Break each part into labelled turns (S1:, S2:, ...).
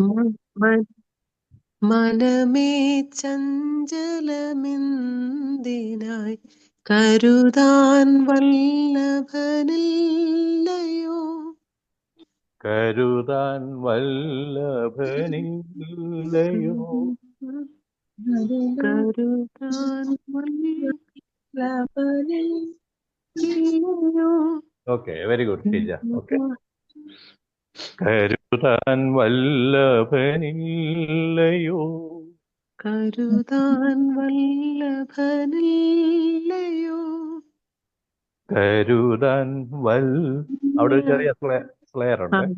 S1: മ- മനമേ ചഞ്ചലമെന്തിനായി കരുതാൻ വല്ലഭനില്ലയോ?
S2: കരുതാൻ വല്ലഭനില്ലയോ?
S1: കരുതാൻ വല്ലഭനില്ലയോ?
S2: Okay very good teacher okay കരുതാൻ വല്ലഭനില്ലയോ?
S1: കരുതാൻ വല്ലഭനില്ലയോ?
S2: കരുതാൻ വൽ അവിടെ ഒരു ചെറിയ സ്ലെയർ ഉണ്ട്.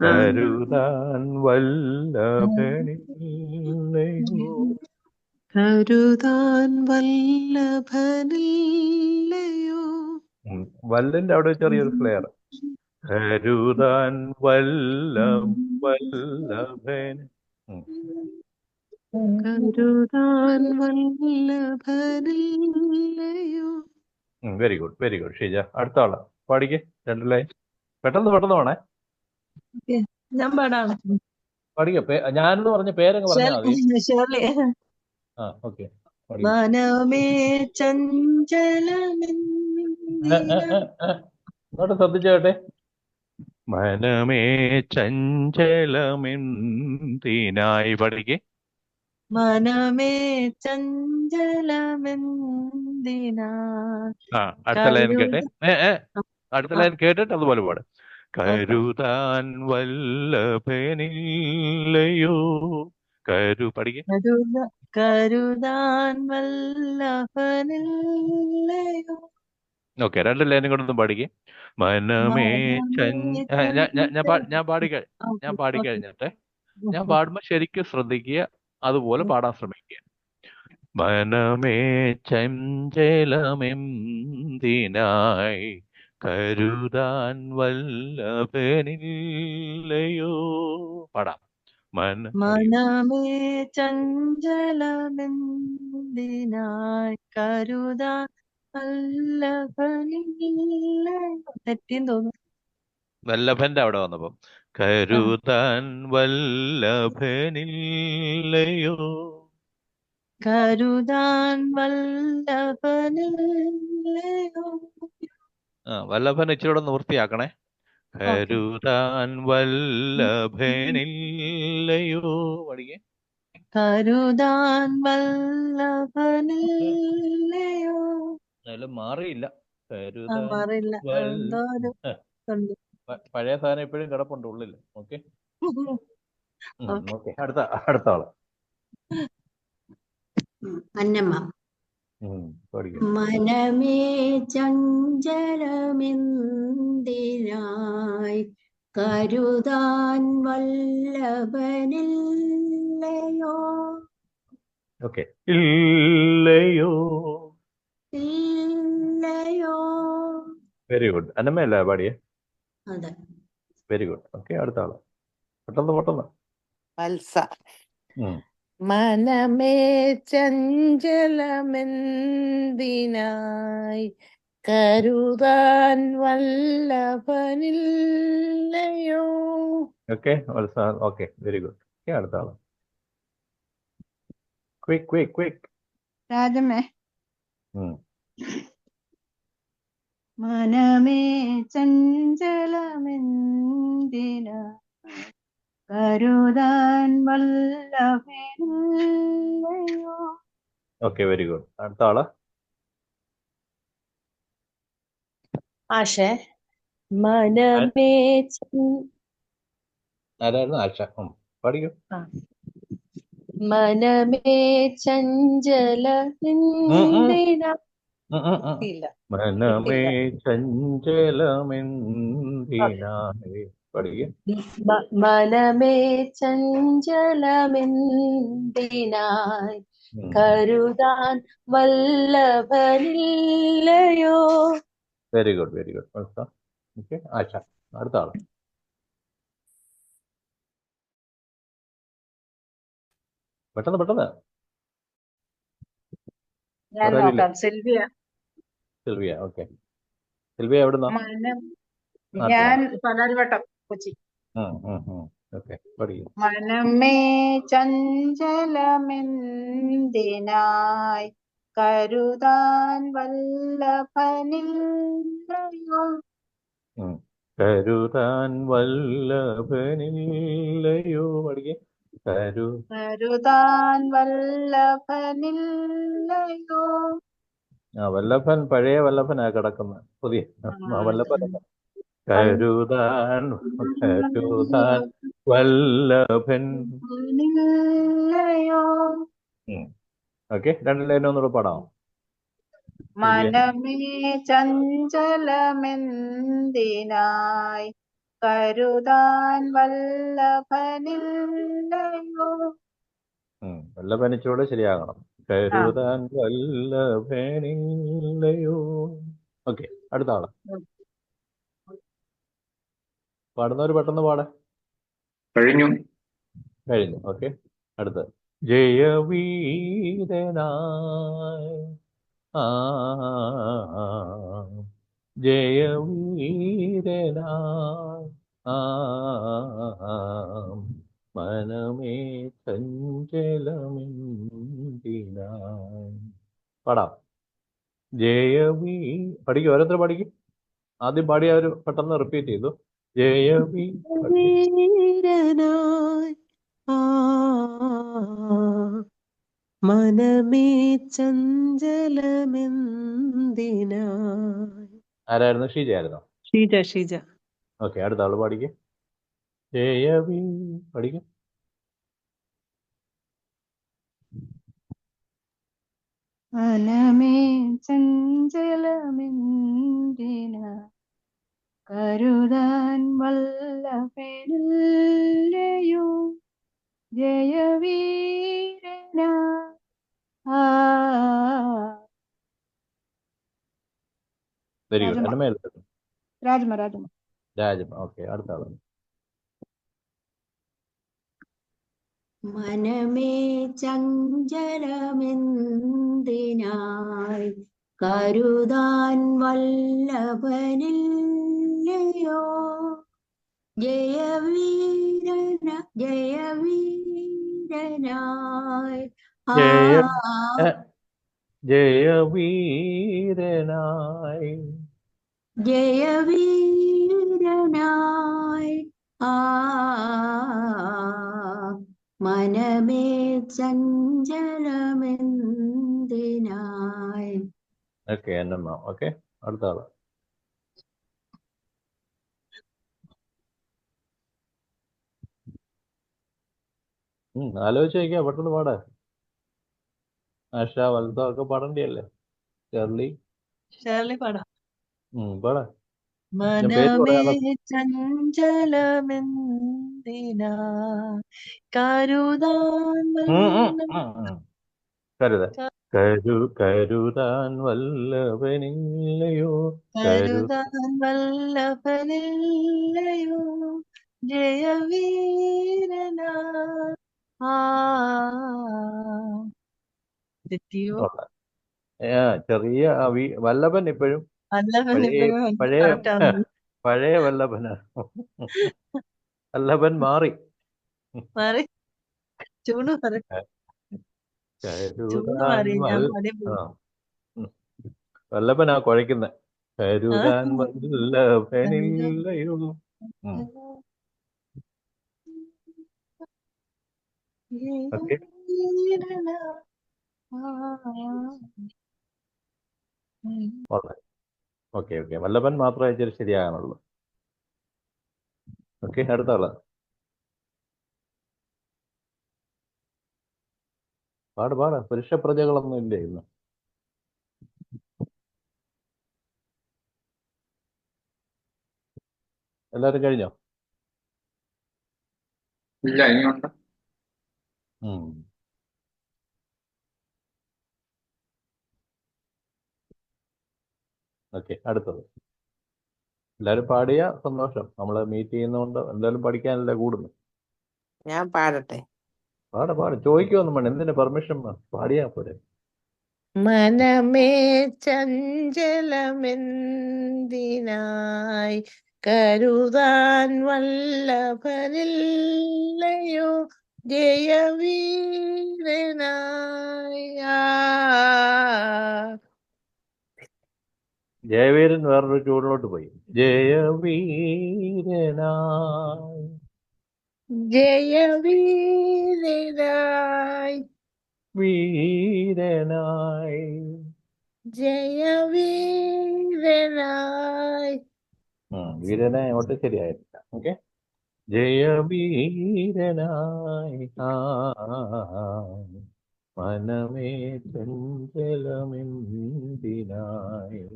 S2: കരുതാൻ വല്ലഭനില്ലയോ?
S1: കരുതാൻ വല്ലഭനില്ലയോ.
S2: വല്ലിന്റെ അവിടെ ചെറിയൊരു സ്ലെയർ. കരുതാൻ വല്ലം വല്ലഭൻ. ഉം.
S1: കരുതാൻ വല്ലഭനില്ലയോ?
S2: Very good very good Sheeja അടുത്ത ആൾ. പാടിക്ക് രണ്ട് ലൈൻ പെട്ടെന്ന് പെട്ടെന്ന് വേണേ.
S3: ഞാൻ പാടാണ്.
S2: പാടിക്ക ഞാനെന്ന് പറഞ്ഞ പേരങ്ങ് പറഞ്ഞാൽ ആ ഓക്കെ
S3: മനമേ
S2: ശ്രദ്ധിച്ചേട്ടെ മനമേ ചഞ്ചലമെന്തിനായി പഠിക്കെ
S3: മനമേ ചഞ്ചലമെന്തിനാ?
S2: ആ അടുത്ത ലൈൻ കേട്ടെ. അടുത്ത. ലൈൻ കേട്ടിട്ട് അതുപോലെ പാട്. കരുതാൻ വല്ലഭനില്ലയോ? കരു പഠിക്ക്
S3: കരുത കരുതാൻ വല്ലഭനില്ലയോ?
S2: ഓക്കെ രണ്ട് ലൈനും കൂടെ ഒന്ന് പാടിക്കേ. മനമേ ഞാൻ ഞാൻ- ഞാൻ പാ- ഞാൻ പാടി കഴി- ഞാൻ പാടി കഴിഞ്ഞിട്ടെ. ഞാൻ പാടുമ്പോൾ ശരിക്കും ശ്രദ്ധിക്കുക അതുപോലെ പാടാൻ ശ്രമിക്കുക. മനമേ ചഞ്ചലമെന്തിനായി കരുതാൻ വല്ലഭനില്ലയോ? പാടാം. മന
S3: മനമേ ചഞ്ചലമെന്തിനായി കരുതാൻ തോന്നുന്നു.
S2: വല്ലഭന്റെ അവിടെ വന്നപ്പം കരുതാൻ വല്ലഭനില്ലയോ?
S3: കരുതാൻ വല്ലഭനില്ലയോ?
S2: ആ വല്ലഭൻ ഇച്ചിരി നിവൃത്തിയാക്കണേ കരുതാൻ വല്ലഭനില്ലയോ? പഠിക്കേ.
S3: കരുതാൻ വല്ലഭനില്ലയോ?
S2: എന്നാലും മാറിയില്ല. വൽ-
S3: എന്തോ ഒരു
S2: പ- പഴയ സാധനം ഇപ്പോഴും കിടപ്പുണ്ട് ഉള്ളിൽ. ഓക്കെ?
S3: ഓക്കെ.
S2: ഓക്കെ. അടുത്ത അടുത്ത ആൾ.
S4: അന്നമ്മ.
S2: ഉം, പഠിക്കാം
S4: മനമേ ചഞ്ചലമെന്തിനായി കരുതാൻ വല്ലഭനില്ലയോ?
S2: ഓക്കെ. ഇല്ലയോ?
S4: ഇല്ലയോ?
S2: വെരി ഗുഡ് അന്നമ്മയല്ലേ പാടിയേ?
S4: അതെ.
S2: വെരി ഗുഡ് ഓക്കെ അടുത്ത ആൾ. പെട്ടെന്ന് പെട്ടെന്ന്.
S5: വത്സ. മനമേ ചഞ്ചലമെന്തിനായി കരുതാൻ വല്ലഭനില്ലയോ?
S2: Okay okay very good okay അടുത്ത ആൾ. ക്വിക്ക് ക്വിക്ക് ക്വിക്ക് രാജമേ.
S6: മനമേ ചഞ്ചലമെന്തിന? കരുതാൻ വല്ലഭനില്ലയോ?
S2: ഓക്കെ വെരി ഗുഡ് അടുത്ത ആൾ?
S3: ആശേ മനമേ
S2: ആരായിരുന്നു? ആശ. പഠിക്കും. പഠിക്കൂ
S3: മനമേ ചഞ്ചല
S2: മനമേ ചഞ്ചലമെന്തിനായി
S3: മനമേ ചഞ്ചലമെന്തിനായി. കരുതാൻ വല്ലഭനില്ലയോ?
S2: Very good very good okay Asha അടുത്ത ആൾ. പെട്ടെന്ന് പെട്ടെന്ന്.
S6: ഞാൻ. നോക്കാം. സിൽവിയ.
S2: Sylvia okay. സിൽവിയ എവിടുന്നാ?
S6: ഞാൻ പലർവട്ടം കൊച്ചി. മനമേ ചഞ്ചലമെന്തിനായി കരുതാൻ വല്ലഭനിൽ
S2: കരുതാൻ വല്ലഭനില്ലയോ പഠിക്കേ.
S6: കരുതാൻ വല്ലഭനില്ലയോ?
S2: ആ വല്ലഭൻ പഴയ വല്ലഭനാ കിടക്കുന്നത് പുതിയ. വല്ലഭൻ. കരുതാൻ കരുതാൻ വല്ലഭൻ. ഓക്കെ രണ്ട് ലൈനും ഒന്നുകൂടെ പാടാം
S6: മനമേ ചഞ്ചലമെന്തിനായി കരുതാൻ വല്ലഭനില്ലയോ?
S2: വല്ലഭനിച്ചോടെ ശരിയാകണം. കരുതാൻ വല്ലഭനില്ലയോ? ഓക്കെ അടുത്ത
S6: ആൾ.
S2: പാടുന്നവര് പെട്ടെന്ന് പാടെ.
S7: കഴിഞ്ഞു.
S2: കഴിഞ്ഞു ഓക്കെ. അടുത്ത്. ജയവീരനായി. ആ. ജയവീരനായി ആ മനമേ ചഞ്ചലമെന്തിനായി. പാടാം. ജയവീ പഠിക്കും ഓരോരുത്തർ പഠിക്കും. ആദ്യം പാടി അവർ പെട്ടെന്ന് റിപ്പീറ്റ് ചെയ്തു. ജയ പഠിക്കും
S1: ആ മനമേ ചഞ്ചലമെന്തിനായി.
S2: ആരായിരുന്നു? ഷീജ ആയിരുന്നു?
S1: ഷീജ ഷീജ.
S2: ഓക്കെ അടുത്ത ആൾ പാടിക്കും ജയവി പഠിക്കും.
S6: അനമേ ചഞ്ചലമെന്തിന കരുതാൻ വല്ലഭനില്ലയോ? ജയവീരന
S2: വെരി ഗുഡ്. എന്റെ മേൽ
S6: രാജ്മ രാജ്മ.
S2: രാജ്മ ഓക്കെ അടുത്ത ആളാണ്
S4: മനമേ ചഞ്ചലമെന്തിനായി കരുതാൻ വല്ലഭനില്ലയോ? ജയവീരന ജയവീരനായി
S2: ജയവീരനായി.
S4: ജയവീരനായി ആ മനമേ ചഞ്ചലമെന്തിനായി.
S2: ഓക്കെ എന്നമ്മ ഓക്കെ അടുത്ത ആൾ ആലോചിച്ച് നോക്കിയാ പെട്ടെന്ന് പാടാ. ആഷ വലുതും ഒക്കെ പാടണ്ടിയല്ലേ? ചെർലി
S1: ഷേർലി പാടാം.
S2: ഉം പാടാ.
S1: മനമേ ചഞ്ചലമെന്തിനാ? കരുതാൻ
S2: കരു കരുതാൻ വല്ലവനില്ലയോ? കരു
S1: കരുതാൻ വല്ലവനില്ലയോ? ജയവീരനാ. ആ. തെറ്റിയോ.
S2: ആ, ചെറിയ ആ വി- വല്ലഭൻ ഇപ്പോഴും
S1: വല്ലഭൻ
S2: പഴയ
S1: ഇപ്പോഴും
S2: പഴയ
S1: കറക്റ്റ്.
S2: പഴയ വല്ലഭനാ. വല്ലഭൻ മാറി.
S1: മാറി. ചൂണ് മാറി. ചൂണ് മാറി ഞാൻ
S2: ആ. വല്ലഭനാ കുഴയ്ക്കുന്നെ. കരുതാൻ വല്ലഭനില്ലയോ. ഉം. ഓക്കെ. Okay okay. വല്ലഭൻ മാത്രമേ ചെറിയ ശരിയാകാനുള്ളൂ. ഓക്കെ അടുത്ത ആൾ. പാട് പാട്. പുരുഷ പ്രജകളൊന്നും ഇല്ലേ ഇന്ന്? എല്ലാരും കഴിഞ്ഞോ?
S7: ഇല്ല ഇനിയുണ്ട്.
S2: ഓക്കെ അടുത്തത്. എല്ലാരും പാടിയ സന്തോഷം. നമ്മൾ മീറ്റ് ചെയ്യുന്നോണ്ട് എന്തായാലും പഠിക്കാനല്ലേ കൂടുന്നു?
S5: ഞാൻ പാടട്ടെ.
S2: പാട പാട്. ചോദിക്കുമെന്ന് വേണം എന്തിനു പെർമിഷൻ പാടിയാ പോരെ.
S5: മനമേ ചഞ്ചലമെന്തിനായി കരുതാൻ വല്ലഭനില്ലയോ? ജയവീരനായ
S2: ജയവീരൻ വേറൊരു ചൂടിലോട്ട് പോയി. ജയവീരനായി.
S5: ജയവീരനായി.
S2: വീരനായി.
S5: ജയവീരനായി.
S2: വീരനായി അങ്ങോട്ട് ശരിയായിട്ടില്ല. ഓക്കെ. ജയവീരനായി. ആ. മനമേ ചഞ്ചലമെന്തിനായി?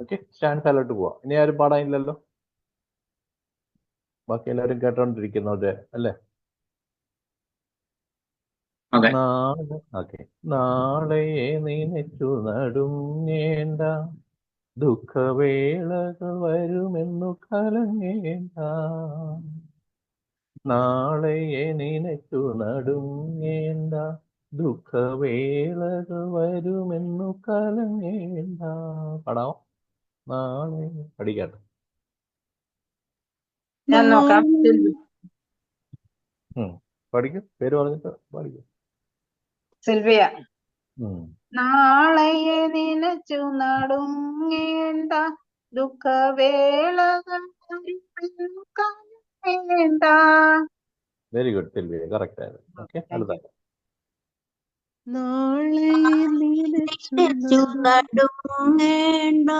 S2: ഓക്കെ സ്റ്റാൻഡ് സ്ഥലോട്ട് പോവാം. ഇനി ആരും പാടാനില്ലല്ലോ? ബാക്കി എല്ലാവരും കേട്ടോണ്ടിരിക്കുന്നവര് അല്ലേ?
S7: അതെ.
S2: നാളെ നനച്ചു നടുങ്ങേണ്ട ദുഃഖവേളകൾ വരുമെന്നു കലങ്ങേണ്ട. നാളെയെ നനച്ചു നടുങ്ങേണ്ട ദുഃഖവേളകൾ വരുമെന്നു കലങ്ങേണ്ട. പടാവോ? നാളെ പഠിക്കട്ടെ.
S1: ഞാൻ നോക്കാം.
S2: പഠിക്കും. പേര് പറഞ്ഞിട്ട് പഠിക്കും.
S6: സിൽവിയ. നാളെയെ നനച്ചു നടുങ്ങേണ്ട ദുഃഖവേളകൾ
S2: വെരി ഗുഡ് സിൽവിയ. കറക്റ്റ് ആയിരുന്നു ഓക്കെ അടുത്ത
S4: നാളെ നടുങ്ങേണ്ട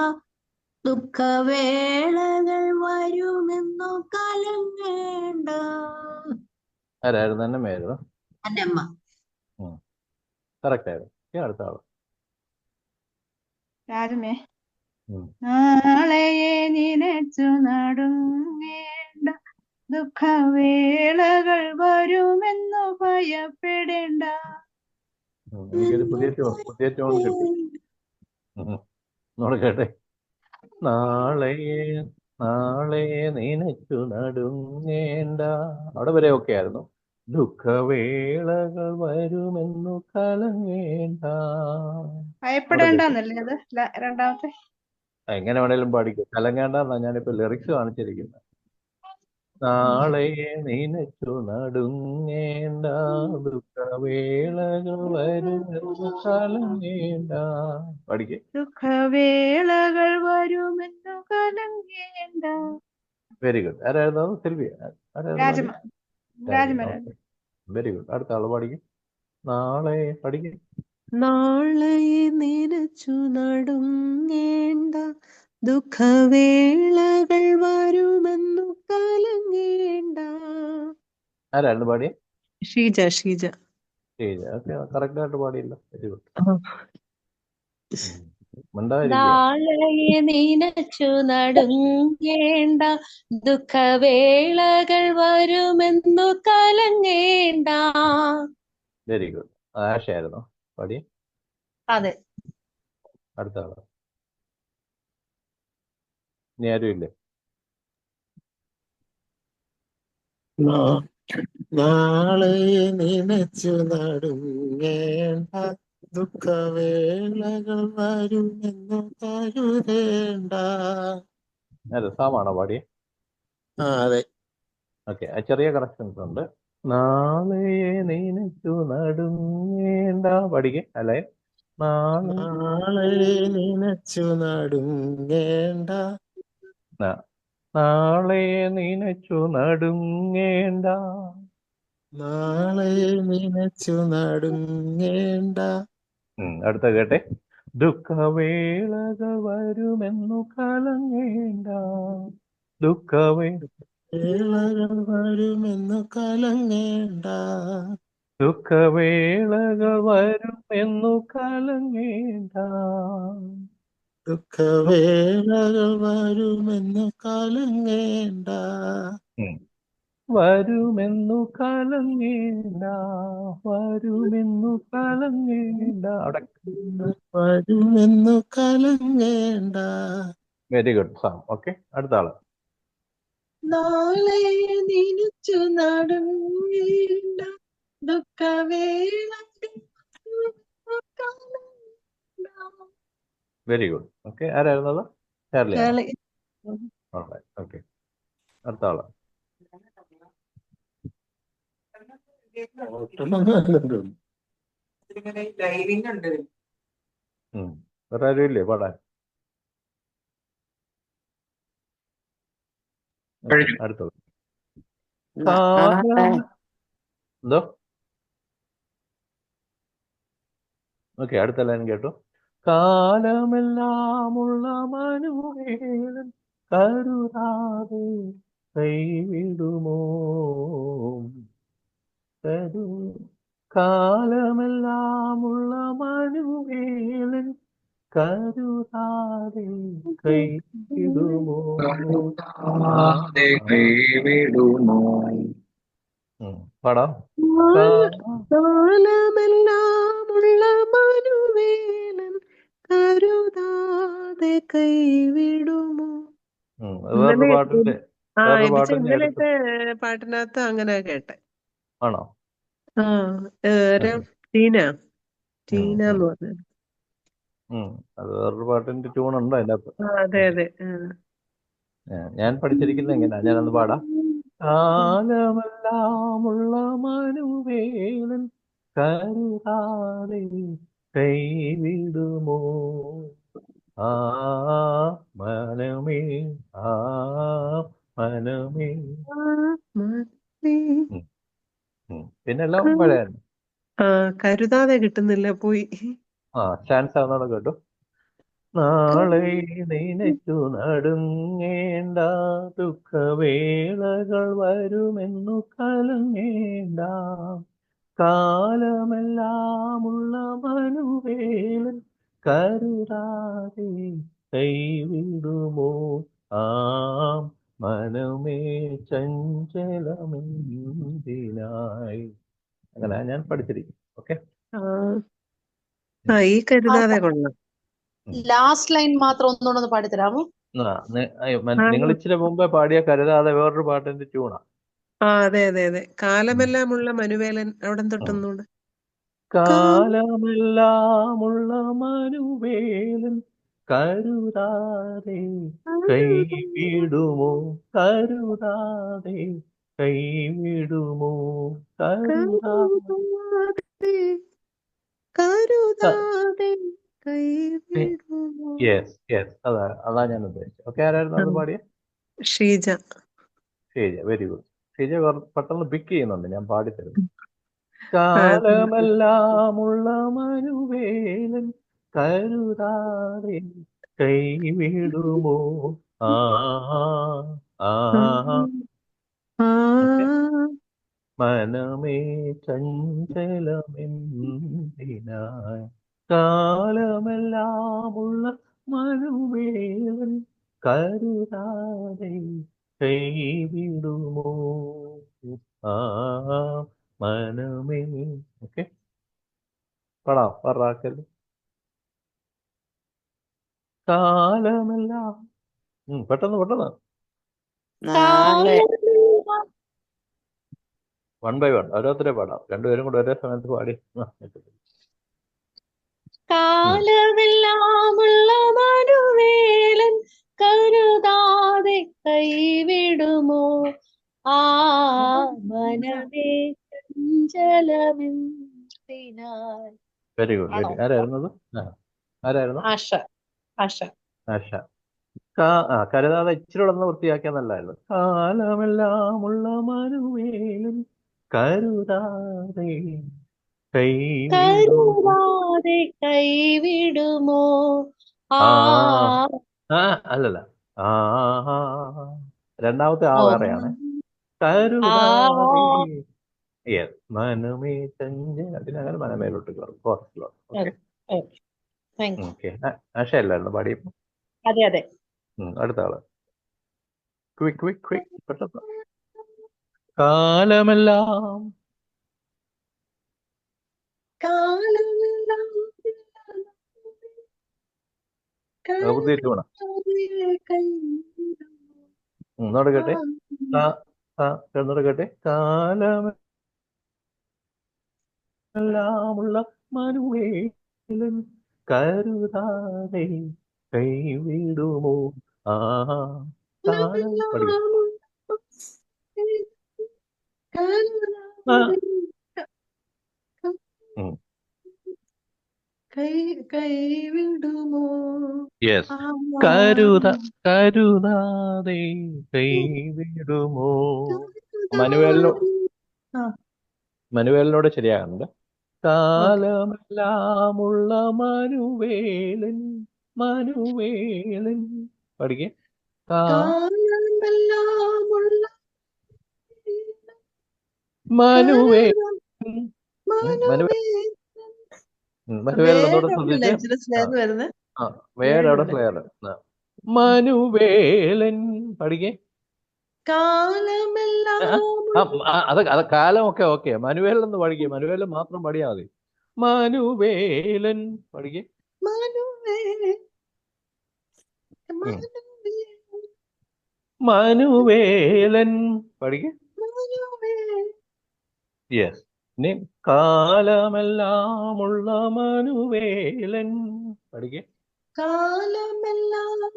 S4: ദുഃഖവേളകൾ വരുമെന്നു കലങ്ങേണ്ട
S2: ആരായിരുന്നു? തന്നെ മേരുന്നു
S4: അന്നമ്മ
S2: കറക്റ്റ് ആയിരുന്നു. ഓക്കെ അടുത്ത ആൾ.
S6: രാജമേ
S2: ഉം.
S6: നാളെയെ നനച്ചു നടുങ്ങേണ്ട ദുഃഖവേളകൾ വരുമെന്നു ഭയപ്പെടേണ്ട.
S2: എനിക്കൊരു പുതിയ പുതിയ ടോൺ കിട്ടി. കേട്ടെ നാളെയെ നാളെ നിനച്ചു നടുങ്ങേണ്ട. അവിടെ വരെ ഒക്കെ ആയിരുന്നു. ദുഃഖവേളകൾ വരുമെന്നു കലങ്ങേണ്ട.
S6: ഭയപ്പെടേണ്ടെന്നല്ലേ അത്? രണ്ടാമത്തെ?
S2: എങ്ങനെ വേണേലും പാടിക്കും. കലങ്ങേണ്ടെന്നാ ഞാനിപ്പോ ലിറിക്സ് കാണിച്ചിരിക്കുന്നത് നാളെയെ നിനച്ചു നടുങ്ങേണ്ട ദുഃഖവേളകൾ വരുമെന്നു കലങ്ങേണ്ട. പഠിക്കേ
S6: ദുഃഖവേളകൾ വരുമെന്നു കലങ്ങേണ്ട.
S2: വെരി ഗുഡ് ആരായിരുന്നു?
S6: സെൽവി
S2: വെരി ഗുഡ് അടുത്ത ആൾ പഠിക്കും നാളെ പഠിക്കും
S4: നാളെ നിനച്ചു നടുങ്ങേണ്ട ദുഃഖവേളകൾ
S2: ആരായിരുന്നു പാടിയ?
S4: ഷീജ ഷീജ. ഷീജ.
S2: ഓക്കെ കറക്റ്റ് ആയിട്ട് പാടിയില്ല. വെരി ഗുഡ്
S3: നാളെ നനച്ചു നടുങ്ങേണ്ട ദുഃഖവേളകൾ വരുമെന്നു കലങ്ങേണ്ട.
S2: Very good ആശയായിരുന്നു. പാടി
S3: അതെ.
S2: അടുത്ത ആൾ. ഇനി ആരും ഇല്ലേ
S8: നാ- നാളെ നനച്ചു നടുങ്ങേണ്ട ദുഃഖവേളകൾ വരുമെന്നു കരുതേണ്ട.
S2: രസമാണോ സാമാണോ പാടിയ?
S8: ആ അതെ.
S2: ഓക്കെ ചെറിയ കറക്ഷൻസ് ഉണ്ട്. നാളെ നനച്ചു നടുങ്ങേണ്ട. പഠിക്കേ അല്ലേ നാളെ
S8: നനച്ചു നടുങ്ങേണ്ട.
S2: നാളെ നിനച്ചു നടുങ്ങേണ്ട.
S8: നാളെ നനച്ചു നടുങ്ങേണ്ട.
S2: അടുത്ത കേട്ടെ. ദുഃഖവേളകൾ വരുമെന്നു കലങ്ങേണ്ട.
S8: ദുഃഖവേളകൾ വരുമെന്നു കലങ്ങേണ്ട.
S2: ദുഃഖവേളകൾ വരുമെന്നു കലങ്ങേണ്ട.
S8: ദുഃഖവേളകൾ വരുമെന്നു കലങ്ങേണ്ട.
S2: വരുമെന്നു കലങ്ങേണ്ട വരുമെന്നു കലങ്ങേണ്ട. അവിടെ
S8: വരുമെന്നു കലങ്ങേണ്ട.
S2: വെരി ഗുഡ് സാം ഓക്കെ അടുത്ത ആൾ.
S1: നാളെ നിനച്ചു നടുങ്ങേണ്ട ദുഃഖവേള
S2: വെരി ഗുഡ് ഓക്കെ ആരായിരുന്നത്? ചാർലി
S1: കേളി
S2: ഓക്കെ അടുത്ത ആൾ. വേറെ ആരും ഇല്ലേ? പാടാൻ. അടുത്തത്. എന്തോ? ഓക്കെ അടുത്ത ലൈൻ കേട്ടോ. കാലമെല്ലാമുള്ള മനുവേലൻ കരുതാതെ കൈവിടുമോ? കരു കാലമെല്ലാമുള്ള മനുവേലൻ കരുതാതെ കൈവിടുമോ?
S7: കൈവിടുമോ.
S2: പാടാം.
S4: കാലമെല്ലാമുള്ള മനുവേലൻ കരുതാതെ കൈവിടുമോ? ആ ഇന്നലത്തെ പാട്ടിനകത്ത് അങ്ങനെ കേട്ടെ.
S2: ആണോ?
S4: ആ ഏറെ ടീന. ടീന
S2: ഉം.
S4: എന്ന് പറഞ്ഞു
S2: ഉം. അത് വേറൊരു പാട്ടിന്റെ ട്യൂൺ ഉണ്ട് അതിന്റെ
S4: അതെ അതെ
S2: ഞാൻ പഠിച്ചിരിക്കുന്നത് എങ്ങനെയാ ഞാനൊന്ന് പാടാം. കാലമെല്ലാമുള്ള മനുവേലൻ കരുതാതെ കൈവിടുമോ? ആ മനമേ ആ മനമേ. പിന്നെ എല്ലാം
S4: കരുതാതെ കിട്ടുന്നില്ല പോയി.
S2: ആ ചാൻസ് ആവുന്നോടെ കേട്ടു. നാളെ നിനച്ചു നടുങ്ങേണ്ട ദുഃഖവേളകൾ വരുമെന്നു കലങ്ങേണ്ട. കാലമെല്ലാമുള്ള മനുവേലൻ കരുതാതെ കൈവിടുമോ? ആം മനമേ ചഞ്ചലമെന്തിനായി? അങ്ങനെ ഞാൻ പഠിച്ചിരിക്കും ഓക്കെ?
S4: ഈ കരുതാതെ കൊള്ളാം.
S3: ലാസ്റ്റ് ലൈൻ മാത്രം ഒന്നുകൂടെ ഒന്ന് പാടിത്തരാമോ
S2: നിങ്ങൾ ഇച്ചിരി മുമ്പേ പാടിയ കരുതാതെ വേറൊരു പാട്ടിന്റെ ട്യൂണാ
S4: ആ അതെ അതെ അതെ. കാലമെല്ലാമുള്ള മനുവേലൻ അവിടെ തൊട്ടൊന്നുകൂടെ
S2: കാലമെല്ലാമുള്ള മനുവേലൻ കരുതാതെ കൈവിടുമോ കരുതാതെ കൈവിടുമോ കരുതാതെ
S4: കരുതാതെ
S2: യെസ് യെസ് അതാ അതാ ഞാൻ ഉദ്ദേശിച്ചത്. ഓക്കെ ആരായിരുന്നു അത് പാടിയ?
S4: ഷീജ.
S2: ഷീജ. വെരി ഗുഡ് കുറ- പെട്ടെന്ന് പിക്ക് ചെയ്യുന്നുണ്ട്. ഞാൻ പാടിത്തരും. കാലമെല്ലാമുള്ള മനുവേലൻ കരുതാതെ കൈവിടുമോ? ആ മനമേ ചഞ്ചലമെന്തിനായി കാലമെല്ലാമുള്ള മനുവേലൻ കരുതാതെ കൈവിടുമോ? ആ മനമേ ഓക്കെ. പാടാം പറക്കൽ കാലമെല്ലാം. പെട്ടെന്ന് പെട്ടെന്ന്. വൺ ബൈ വൺ ഓരോരുത്തരെ പാടാം. രണ്ടുപേരും കൂടെ ഒരേ സമയത്ത് പാടി. ആ,
S3: കാലമെല്ലാമുള്ള മനുവേലൻ കരുതാതെ കൈവിടുമോ? ആ മനമേ ചഞ്ചലമെന്തിനായി
S2: വെരി ഗുഡ് വെരി? ആരായിരുന്നത് ആരായിരുന്നു
S3: ആശ ആശ.
S2: ആശ. കരുതാതെ ഇച്ചിരി ഒന്ന് വൃത്തിയാക്കിയാൽ നല്ലായിരുന്നു കാലമെല്ലാമുള്ള മനുവേലും കരുതാതെ
S3: കരുതാതെ കൈവിടുമോ? ആ.
S2: ആ. ആ അല്ലല്ല. ആ. രണ്ടാമത്തെ ആ. വേറെയാണ്. കരുതാതെ മനമേ ചഞ്ച അതിനങ്ങനെ മനമേലോട്ട് കയറും കോർസിലോട്ട് ഓക്കെ. ഓക്കെ. ആശയല്ലായിരുന്നു പാടിയപ്പോ
S3: അതെ അതെ.
S2: അടുത്ത ആൾ. ക്വിക്ക് ക്വിക്ക് ക്വിക്ക് പെട്ടെന്ന്. കാലമെല്ലാം
S1: കാലമെല്ലാം
S2: ബുദ്ധിയിട്ട് വേണം
S1: കൈവിടുമോ
S2: ഒന്നോട് കേട്ടെ കാ ആ ഒന്നോട് കേട്ടെ കാലമെല്ലാമുള്ള മനുവേലും കരുതാതെ കൈവിടുമോ? ആ കാലം പഠിക്കും
S3: കൈവിടുമോ
S2: യെസ് കരുത കരുതാതെ കൈവിടുമോ മനുവേലിനോ. മനുവേലിനോട് ശരിയാകുന്നുണ്ട്. കാലമെല്ലാമുള്ള മനുവേലൻ മനുവേലൻ. പഠിക്കേ.
S3: കാലമെല്ലാമുള്ള
S2: മനുവേ
S3: മനുവേ
S2: മനുവേലൻ. ക്ലിയർ മനുവേലൻ പഠിക്കേ? അത് അത് കാലമൊക്കെ ഓക്കെ. മനുവേലൻ എന്ന് പഠിക്കേ. മനുവേലൻ മാത്രം പഠിയാ മതി. മനുവേലൻ പഠിക്കേ?
S3: മനുവേ മനുവേ
S2: മനുവേലൻ പഠിക്കേ? യെസ് കാലമെല്ലാമുള്ള മനുവേലൻ പഠിക്കേ.
S3: കാലമെല്ലാം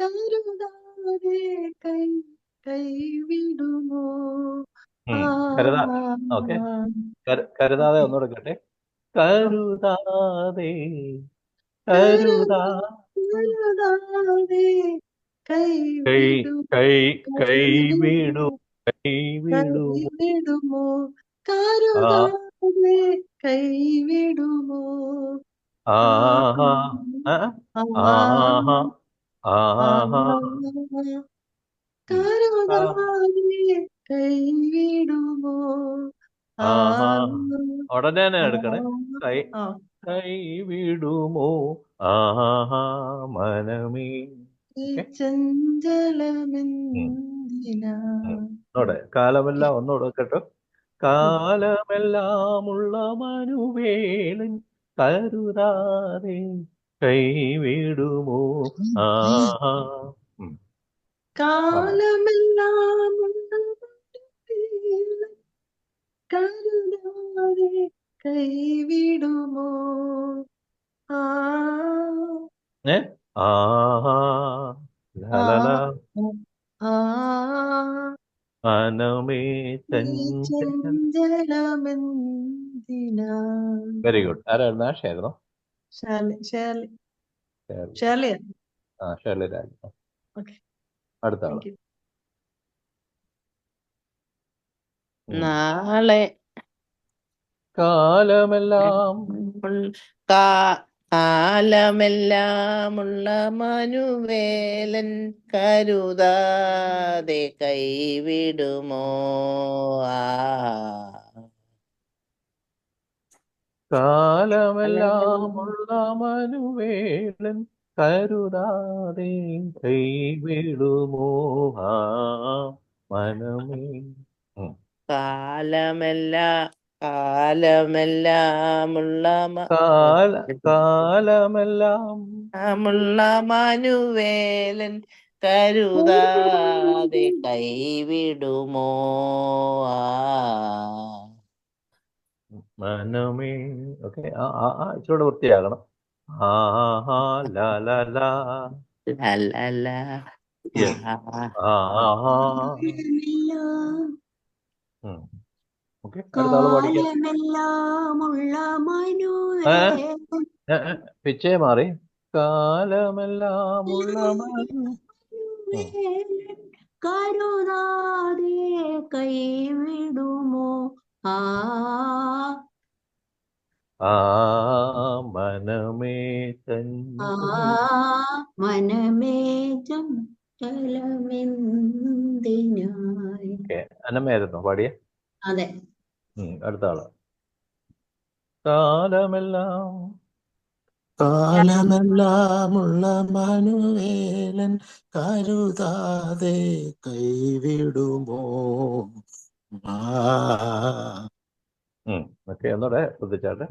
S3: കരുതാതെ കൈ കൈവിടുമോ?
S2: ഉം, ഓക്കെ. കരുതാതെ ഒന്നുകൂടെ കേട്ടെ. കരുതാതെ കരുതാ.
S3: കരുതാതെ
S2: കൈ
S3: കൈ
S2: കൈ കൈവിടു കൈവിടു.
S3: കൈവിടുമോ? കരുതാതെ കൈവിടുമോ?
S2: ആഹാ ആ, ആഹാ ആഹാ
S3: കരുതാതെ കൈവിടുമോ?
S2: ആഹാ ഉടനെ തന്നെ എടുക്കണേ. കൈ കൈവിടുമോ? ആഹാ മനമേ.
S3: ഈ ചഞ്ചലമെന്തിനാ
S2: കാലമെല്ലാം ഒന്നൂടെ കേട്ടോ. കാലമെല്ലാമുള്ള മനുവേലൻ കരുതാതെ കൈവിടുമോ? ആ. കാലമെല്ലാമുള്ള
S3: കാലമെല്ലാം കരുതാതെ കൈവിടുമോ? ആ.
S2: ഏ? ലാ ലാ.
S3: ആ.
S2: മനമേ വെരി ഗുഡ് ആരായിരുന്നു?
S3: ഷേർലി.
S2: ആ ഷേർലി രാജ് അടുത്ത ആൾ.
S5: നാളെ.
S2: കാലമെല്ലാം
S5: കാലമെല്ലാമുള്ള മനുവേലൻ കരുതാതെ കൈവിടുമോ? ആ.
S2: കാലമെല്ലാമുള്ള മനുവേലൻ കരുതാതെ കൈവിടുമോ? ആ. മനമേ.
S5: കാലമെല്ല കാലമെല്ലാമുള്ള മ-
S2: കാല കാലമെല്ലാം.
S5: മുള്ള മനുവേലൻ കരുതാതെ കൈവിടുമോ? ആ.
S2: മനമേ. ഓക്കെ. ആ ആ ആ ഇച്ചിരൂടെ വൃത്തിയാകണം. ആ ഹാ ലാ ലാ ലാ.
S5: ആ
S2: ഹാ ഓക്കെ അടുത്ത ആൾ പഠിക്കാം. പിച്ചേ മാറി. കാലമെല്ലാമുള്ള.
S4: കരുതാതെ കൈവിടുമോ? ആ.
S2: ആ മനമേ
S4: ആ മനമേ ചലമെന്തിനായി
S2: ഓക്കെ അനമയായിരുന്നു പാടിയ.
S4: അതെ.
S2: അടുത്ത ആൾ. കാലമെല്ലാം
S8: കാലമെല്ലാമുള്ള മനുവേലൻ കരുതാതെ കൈവിടുമോ?
S2: ഓക്കെ ഒന്നുകൂടെ ശ്രദ്ധിച്ചാട്ടെ.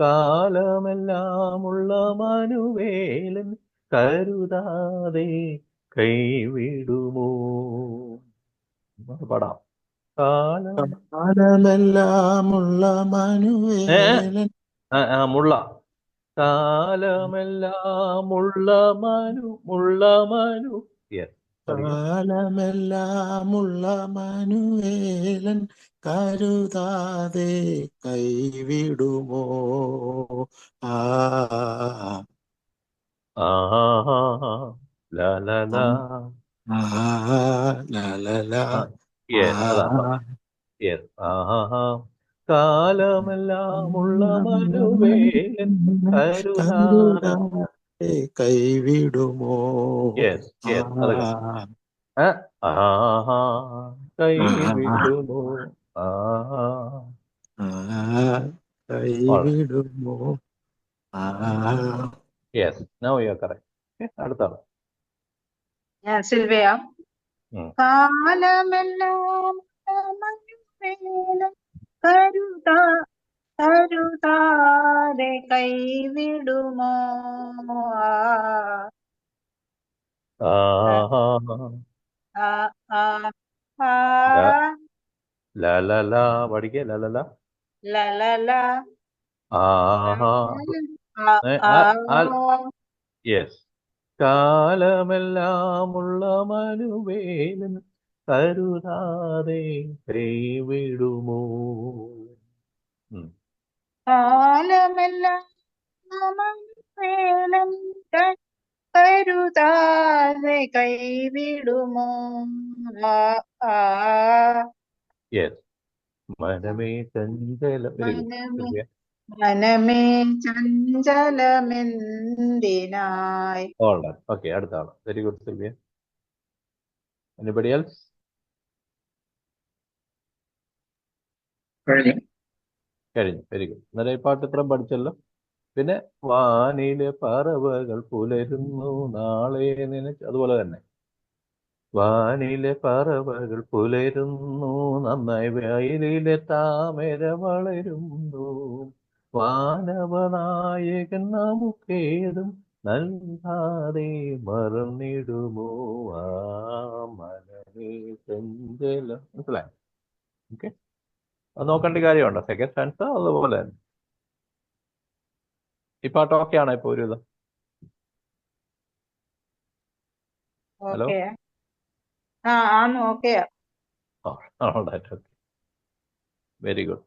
S2: കാലമെല്ലാമുള്ള മനുവേലൻ കരുതാതെ കൈവിടുമോ? പാടാം.
S8: കാലമെല്ലാമുള്ള മനുവേലൻ.
S2: മുള്ള കാലമെല്ലാം മുള്ള. മനു മുള്ള മനു.
S8: കാലമെല്ലാമുള്ള മനുവേലൻ കരുതാതെ കൈവിടുമോ? ആ.
S2: ആ ലാ ലാ ലാ.
S8: ആ ലാ ലാ
S2: കാലമെല്ലാമുള്ള മനുവേലൻ
S8: കൈവിടുമോ?
S2: കൈവിടുമോ ആ.
S8: ആ കൈവിടുമോ? ആ
S2: yes now you are correct അടുത്താണ്
S6: ഞാൻ സിൽവയ. കാലമെല്ലാം കരുതാ കരുതാതെ കൈവിടുമോ? ആ,
S2: ആ
S6: ആ, ആ, ആ,
S2: ലാ ലാ ലാ. പഠിക്കേ ലാ ലാ ലാ.
S6: ല, ല, ല,
S2: ആ
S6: ആ,
S2: ഏ,
S6: ആ,
S2: ആ, ആ. യെസ് കാലമെല്ലാമുള്ള മനുവേലൻ കരുതാതെ കൈവിടുമോ?
S6: കാലമെല്ലാം മനുവേലൻ കരുതാതെ കൈവിടുമോ?
S2: യെസ്. മനമേ ചഞ്ചലം.
S6: മനമേ ചഞ്ചലമെന്തിനായി?
S2: ഓൾ ഓക്കെ അടുത്ത ആൾ. Very good Sylvia anybody else
S7: കഴിഞ്ഞു.
S2: കഴിഞ്ഞു. വെരി ഗുഡ് ഇന്നലെ ഈ പാട്ട് ഇത്രയും പഠിച്ചല്ലോ. പിന്നെ വാനിലെ പറവകൾ പുലരുന്നു. നാളെ നിനക്ക് അതുപോലെ തന്നെ. വാനിലെ പറവകൾ പുലരുന്നു. നന്നായി വയലിലെ താമര വളരുന്നു. വാനവനായകൻ നമുക്കേതും നൽകാതെ മറന്നിടുമോ? ആ മനമേ ചെഞ്ചലം മനസ്സിലായി? ഓക്കെ അത് നോക്കേണ്ട കാര്യമുണ്ടോ? സെക്കൻഡ് സ്റ്റാൻസ് അതുപോലെ തന്നെ. ഈ പാട്ട് ഓക്കെ ആണോ ഇപ്പൊ ഒരു ഇത്? Hello very good